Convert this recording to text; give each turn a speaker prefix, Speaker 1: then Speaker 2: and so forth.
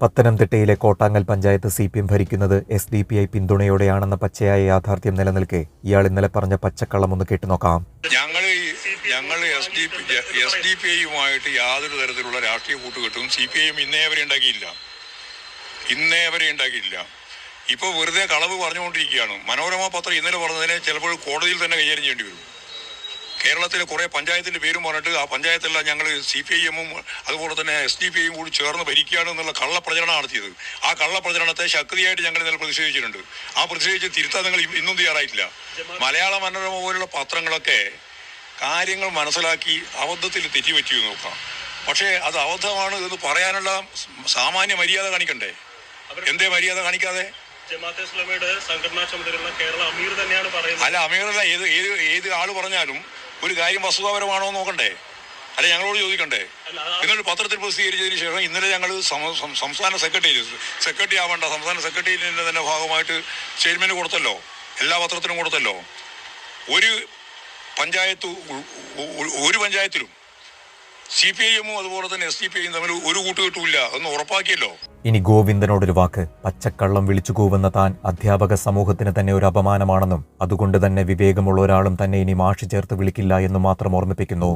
Speaker 1: പത്തനംതിട്ടയിലെ Kottangal panchayat C P M ഭരിക്കുന്നത് S D P I പിന്തുണയോടെയാണെന്ന പച്ചയായ യാഥാർത്ഥ്യം നിലനിൽക്കെ ഇയാൾ ഇന്നലെ പറഞ്ഞ പച്ചക്കള്ളം ഒന്ന് കേട്ടുനോക്കാം
Speaker 2: ഞങ്ങൾ ഞങ്ങൾ S D P S D P ഐയുമായിട്ട് യാതൊരു തരത്തിലുള്ള രാഷ്ട്രീയ കൂട്ടുകെട്ടും സി പി ഐ എം ഇന്നേ വരെ ഉണ്ടാക്കിയില്ല. ഇന്നേ വരെ ഉണ്ടാക്കിയില്ല. ഇപ്പോൾ വെറുതെ കളവ് പറഞ്ഞുകൊണ്ടിരിക്കുകയാണ്. മനോരമ പത്രം ഇന്നലെ പറഞ്ഞതിനെ ചിലപ്പോൾ കോടതിയിൽ തന്നെ കൈകാര്യം ചെയ്യേണ്ടി വരും. കേരളത്തിലെ കുറേ പഞ്ചായത്തിന്റെ പേരും പറഞ്ഞിട്ട് ആ പഞ്ചായത്തെല്ലാം ഞങ്ങൾ സി പി ഐ എമ്മും അതുപോലെ തന്നെ എസ് ഡി പി ഐയും കൂടി ചേർന്ന് ഭരിക്കുകയാണ് എന്നുള്ള കള്ളപ്രചരണം നടത്തിയത്. ആ കള്ളപ്രചരണത്തെ ശക്തിയായിട്ട് ഞങ്ങൾ ഇന്നലെ പ്രതിഷേധിച്ചിട്ടുണ്ട്. ആ പ്രതിഷേധിച്ച് തിരുത്താൻ നിങ്ങൾ ഇന്നും തയ്യാറായിട്ടില്ല. മലയാള മനോരമ പോലുള്ള പത്രങ്ങളൊക്കെ കാര്യങ്ങൾ മനസ്സിലാക്കി അബദ്ധത്തിൽ തെറ്റിവെച്ചു നോക്കാം. പക്ഷേ അത് അബദ്ധമാണ് എന്ന് പറയാനുള്ള സാമാന്യ മര്യാദ കാണിക്കണ്ടേ? എന്തേ മര്യാദ കാണിക്കാതെ?
Speaker 3: ജമാഅത്തെ ഇസ്ലാമിയുടെ സംഘടനാ ചുമതലയുള്ള കേരള അമീർ തന്നെയാണ് പറയുന്നത്.
Speaker 2: അല്ല അമീറല്ല ഏത് ഏത് ഏത് ആൾ പറഞ്ഞാലും ഒരു കാര്യം വസ്തുതാപരമാണോ നോക്കണ്ടേ? അല്ലെ ഞങ്ങളോട് ചോദിക്കണ്ടേ? എന്നൊരു പത്രത്തിൽ പ്രസിദ്ധീകരിച്ചതിന് ശേഷം ഇന്നലെ ഞങ്ങൾ സംസ്ഥാന സെക്രട്ടറി സെക്രട്ടറി ആവേണ്ട സംസ്ഥാന സെക്രട്ടേറിയറ്റിന്റെ തന്നെ ഭാഗമായിട്ട് സ്റ്റേറ്റ്മെന്റ് കൊടുത്തല്ലോ. എല്ലാ പത്രത്തിനും കൊടുത്തല്ലോ. ഒരു പഞ്ചായത്ത് ഒരു പഞ്ചായത്തിലും സി പി ഐ എമ്മും അതുപോലെ തന്നെ എസ് ഡി പി ഐയും തമ്മിൽ ഒരു കൂട്ടുകെട്ടുമില്ല എന്ന് ഉറപ്പാക്കിയല്ലോ.
Speaker 1: ഇനി ഗോവിന്ദനോടൊരു വാക്ക്. പച്ചക്കള്ളം വിളിച്ചു കൂവുന്ന താൻ അധ്യാപക സമൂഹത്തിന് തന്നെ ഒരു അപമാനമാണെന്നും അതുകൊണ്ട് തന്നെ വിവേകമുള്ള ഒരാളും തന്നെ ഇനി മാഷി ചേർത്ത് വിളിക്കില്ല എന്നും മാത്രം ഓർമ്മിപ്പിക്കുന്നു.